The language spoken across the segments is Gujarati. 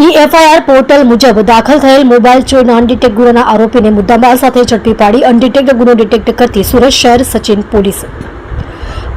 ઈ એફઆઈઆર પોર્ટલ મુજબ દાખલ થયેલ મોબાઈલ ચોરીના અનડિટેક્ટ ગુનાના આરોપીને મુદ્દામાલ સાથે ઝડપી પાડી અનડિટેક્ટ ગુનો ડિટેક્ટ કરતી સુરત શહેર Sachin police.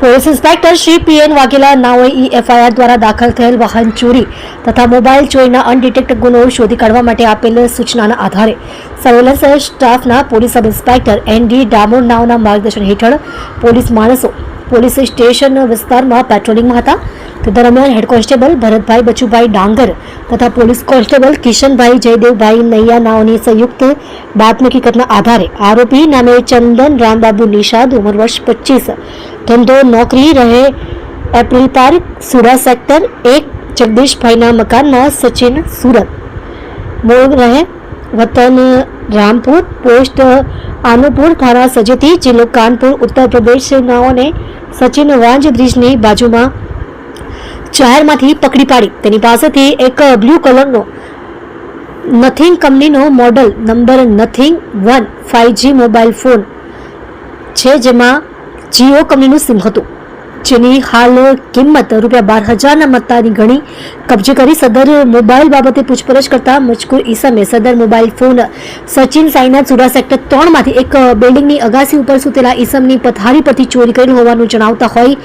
Police inspector Shri P N Vaghela નાઓએ E FIR દ્વારા દાખલ થયેલ વાહન ચોરી તથા મોબાઈલ ચોરીના અનડિટેક્ટ ગુનો શોધી કાઢવા માટે આપેલ સૂચનાના આધારે સર્વેલન્સ સ્ટાફના police sub inspector N D Damor નાઓના માર્ગદર્શન હેઠળ પોલીસ માણસો પોલીસ સ્ટેશન વિસ્તારમાં પેટ્રોલિંગમાં હતા. તે દરમિયાન હેડ કોન્સ્ટેબલ ભરતભાઈ બચુભાઈ ડાંગર તથા પોલીસ કોન્સ્ટેબલ કિશનભાઈ જયદેવભાઈ નૈયા નાઓની સંયુક્ત બાતમી હકીકતના આધારે આરોપી નામે ચંદન રામબાબુ નિષાદ, ઉંમર વર્ષ પચીસ. ધંધો, નોકરી રહે એપ્રિલ પાર્ક સુરા સેક્ટર એક, જગદીશભાઈના મકાનમાં સચિન સુરત. મૂળ રહે વતન રામપુર, પોસ્ટ આનુપુર થાણા, સજેતી, જિલ્લો કાનપુર, ઉત્તર પ્રદેશ નાઓને સચિન વાંજ બ્રિજની બાજુમાં જાહેરમાંથી પકડી પાડી. તેની પાસેથી એક બ્લુ કલરનો નથિંગ કંપનીનો model number Nothing one five G mobile phone છે, જેમાં જીઓ કંપનીનું સિમ હતું. જેની હાલ કિંમત રૂપિયા બાર હજારના મત્તાની ગણી કબજે કરી સદર મોબાઈલ બાબતે પૂછપરછ કરતા મજકૂર ઈસમે સદર મોબાઈલ ફોન સચિન સાઈના સુરા સેક્ટર ત્રણમાંથી એક બિલ્ડિંગની અગાસી ઉપર સુતેલા ઈસમની પથારી પરથી ચોરી કરેલ હોવાનું જણાવતા હોય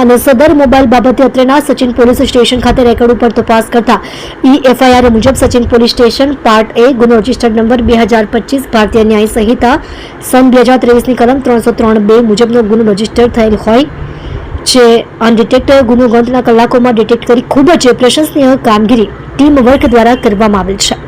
અને સદર મોબાઈલ બાબતે અત્રેના સચિન પોલીસ સ્ટેશન ખાતે રેકોર્ડ ઉપર તપાસ કરતા ઈ એફઆઈઆર મુજબ Sachin police station part A ગુનો રજિસ્ટર્ડ નંબર બે હજાર પચીસ, ભારતીય ન્યાય સંહિતા સન બે હજાર ત્રેવીસની કલમ ત્રણસો ત્રણ બે મુજબનો ગુનો રજિસ્ટર થયેલ હોય જે અનડિટેક્ટ ગુનો ગણતરીના કલાકોમાં ડિટેક્ટ કરી ખૂબ જ પ્રશંસનીય કામગીરી ટીમ વર્ક દ્વારા કરવામાં આવેલ છે.